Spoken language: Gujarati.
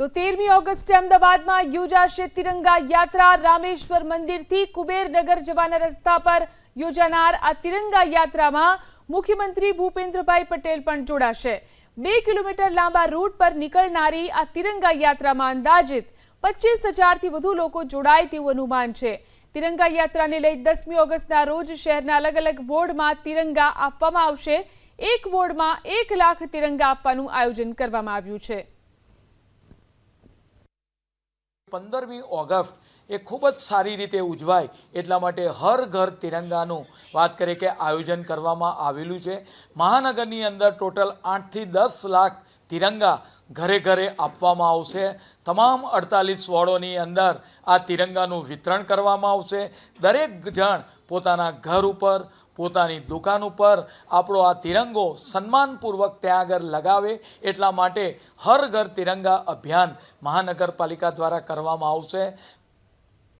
તો તેરમી ઓગસ્ટે અમદાવાદમાં યોજાશે તિરંગા યાત્રા. રામેશ્વર મંદિરથી કુબેરનગર જવાના રસ્તા પર યોજાનાર આ તિરંગા યાત્રામાં મુખ્યમંત્રી ભૂપેન્દ્રભાઈ પટેલ પણ જોડાશે. બે કિલોમીટર લાંબા રૂટ પર નીકળનારી આ તિરંગા યાત્રામાં અંદાજિત પચીસ હજારથી વધુ લોકો જોડાય તેવું અનુમાન છે. તિરંગા યાત્રાને લઈ દસમી ઓગસ્ટના રોજ શહેરના અલગ અલગ વોર્ડમાં તિરંગા આપવામાં આવશે. એક વોર્ડમાં એક લાખ તિરંગા આપવાનું આયોજન કરવામાં આવ્યું છે. પંદરમી ઓગસ્ટ એ ખૂબ જ સારી રીતે ઉજવાય એટલા માટે હર ઘર તિરંગાનું વાત કરીએ કે આયોજન કરવામાં આવેલું છે. મહાનગરની અંદર ટોટલ આઠથી દસ લાખ તિરંગા ઘરે ઘરે આપવામાં આવશે. તમામ અડતાલીસ વોર્ડોની અંદર આ તિરંગાનું વિતરણ કરવામાં આવશે. દરેક જણ પોતાના ઘર ઉપર, પોતાની દુકાન ઉપર આપણો આ તિરંગો સન્માનપૂર્વક ત્યાં આગળ લગાવે. એટલા માટે હર ઘર તિરંગા અભિયાન મહાનગરપાલિકા દ્વારા કરવામાં આવશે.